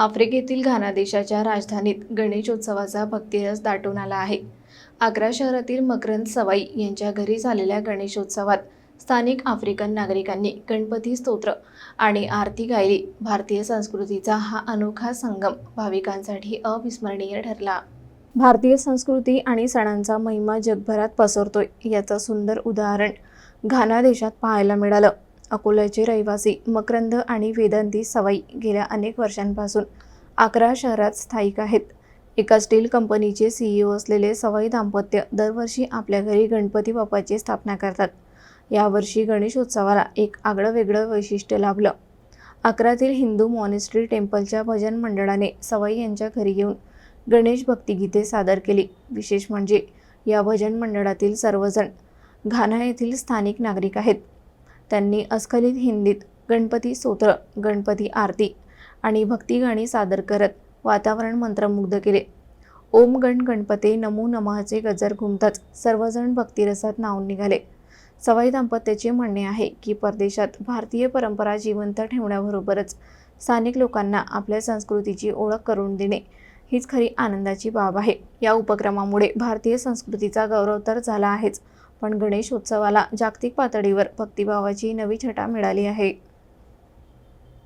आफ्रिकेतील घाना देशाच्या राजधानीत गणेशोत्सवाचा भक्तिरस दाटून आला आहे. आग्रा शहरातील मकरंद सवाई यांच्या घरी झालेल्या गणेशोत्सवात स्थानिक आफ्रिकन नागरिकांनी गणपती स्तोत्र आणि आरती गायली. भारतीय संस्कृतीचा हा अनोखा संगम भाविकांसाठी अविस्मरणीय ठरला. भारतीय संस्कृती आणि सणांचा महिमा जगभरात पसरतोय याचं सुंदर उदाहरण घाना देशात पाहायला मिळालं. अकोल्याचे रहिवासी मकरंद आणि वेदांती सवाई गेल्या अनेक वर्षांपासून आग्रा शहरात स्थायिक आहेत. एका स्टील कंपनीचे सीईओ असलेले सवाई दाम्पत्य दरवर्षी आपल्या घरी गणपती बाप्पाची स्थापना करतात. यावर्षी गणेशोत्सवाला एक आगळं वेगळं वैशिष्ट्य लाभलं. अकरातील हिंदू मॉनेस्ट्री टेम्पलच्या भजन मंडळाने सवाई यांच्या घरी येऊन गणेश भक्तिगीते सादर केली. विशेष म्हणजे या भजन मंडळातील सर्वजण घाना येथील स्थानिक नागरिक आहेत. त्यांनी अस्खलित हिंदीत गणपती स्तोत्र गणपती आरती आणि भक्तिगाणी सादर करत वातावरण मंत्रमुग्ध केले. ओम गण गणपते नमो नमाचे गजर घुमताच सर्वजण भक्तिरसात नावून निघाले. सवाई दाम्पत्याचे म्हणणे आहे की परदेशात भारतीय परंपरा जिवंत ठेवण्याबरोबरच स्थानिक लोकांना आपल्या संस्कृतीची ओळख करून देणे हीच खरी आनंदाची बाब आहे. या उपक्रमामुळे भारतीय संस्कृतीचा गौरव तर झाला आहेच पण गणेशोत्सवाला जागतिक पातळीवर भक्तिभावाची नवी छटा मिळाली आहे.